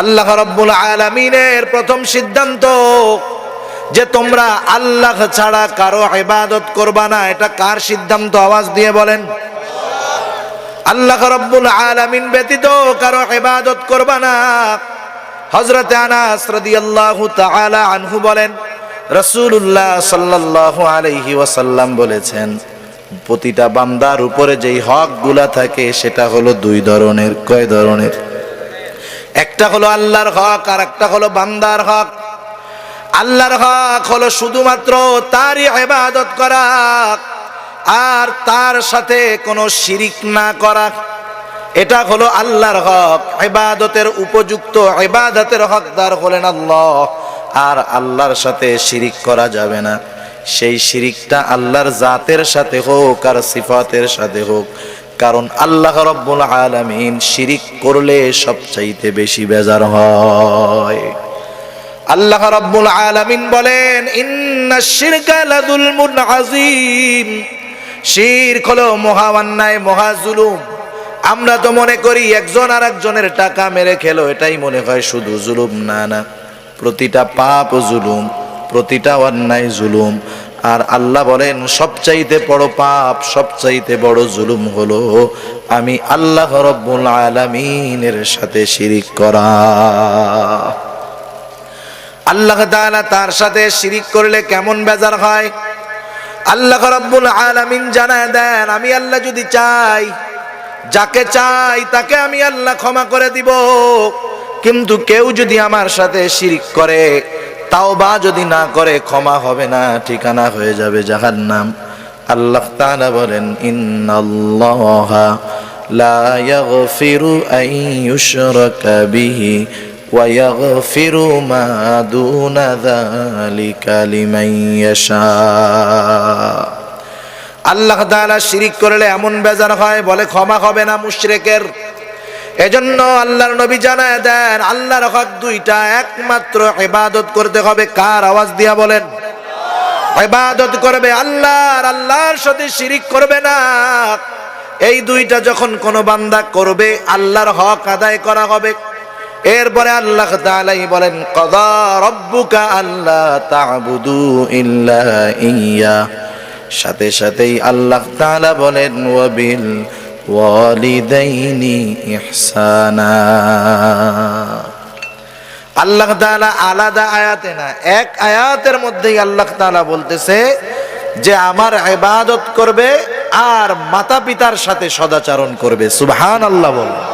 আল্লাহ রব্বুল আলমিনের প্রথম সিদ্ধান্ত যে তোমরা আল্লাহ ছাড়া কারও ইবাদত করবা না, এটা কার সিদ্ধান্ত? আওয়াজ দিয়ে বলেন। আল্লাহ রব্বুল আলামিন ব্যতীত কারও ইবাদত করবা না। হযরত আনাস রাদিয়াল্লাহু তাআলা আনহু বলেন, রাসূলুল্লাহ সাল্লাল্লাহু আলাইহি ওয়াসাল্লাম বলেছেন, প্রতিটা বান্দার উপরে যেই হকগুলা থাকে, সেটা হলো দুই ধরনের। কয় ধরনের? একটা হলো আল্লাহর হক, আর একটা হলো বান্দার হক। আল্লাহর হক হলো শুধুমাত্র তারই ইবাদত করা, আর তার সাথে কোনো শিরিক না করা। এটা হলো আল্লাহর হক। ইবাদতের উপযুক্ত ইবাদতের হকদার হলেন আল্লাহ, আর আল্লাহর সাথে শিরিক করা যাবে না। সেই শিরিকটা আল্লাহর জাতের সাথে হোক, আর সিফাতের সাথে হোক। কারণ আল্লাহ রব্বুল আলামিন শিরিক করলে সবচাইতে বেশি বেজার হয়। আল্লাহ রাব্বুল আলামিন বলেন, ইন্না শিরকা লাযুলমুন আযীম। শিরক মহা অন্যায় মহা জুলুম আমরা তো মনে করি একজন আর একজনের টাকা মেরে খেলো, এটাই মনে হয় শুধু জুলুম। না না, প্রতিটা পাপ জুলুম, প্রতিটা অন্যায় জুলুম। আর আল্লাহ বলেন, সবচাইতে বড় পাপ, সবচাইতে বড় জুলুম হলো আমি আল্লাহ রব্বুল আলামিনের সাথে শিরিক করা। আল্লাহ তাআলা তার সাথে শিরিক করলে কেমন বেজার হয়? আল্লাহ রাব্বুল আলামিন জানায় দেন, আমি আল্লাহ যদি চাই, যাকে চাই তাকে আমি আল্লাহ ক্ষমা করে দিব। কিন্তু কেউ যদি আমার সাথে শিরিক করে তাও বা যদি না করে, ক্ষমা হবে না, ঠিকানা হয়ে যাবে যাহার নাম আল্লাহ তাআলা বলেন, ইন্নাল্লাহা লা ইয়াগফিরু আন ইউশরাকা বিহি ওয়া ইয়াগফিরু মা দুনা যালিকা লিমান ইয়াশা। আল্লাহ তাআলা শিরিক করলে এমন বেজার হয়, বলে ক্ষমা হবে না মুশরিকের। এজন্য আল্লাহর নবী জানায় দেন, আল্লাহর হক দুইটা, একমাত্র ইবাদত করতে হবে। কার আওয়াজ দিয়া বলেন? ইবাদত করবে আল্লাহর আল্লাহর সাথে শিরিক করবে না। এই দুইটা যখন কোন বান্দা করবে, আল্লাহর হক আদায় করা হবে। এরপরে আল্লাহ তাআলাই বলেন, কদা রব্বুকা আল্লাহ তা'বুদু ইল্লা ইয়া। সাথে সাথেই আল্লাহ তাআলা বলেন ওয়াবিল ওয়ালিদাইনি ইহসানা। আল্লাহ তাআলা আলাদা আয়াতে না, এক আয়াতের মধ্যেই আল্লাহ তাআলা বলতেছে যে, আমার ইবাদত করবে আর মাতা পিতার সাথে সদাচরণ করবে। সুবহান আল্লাহ বল।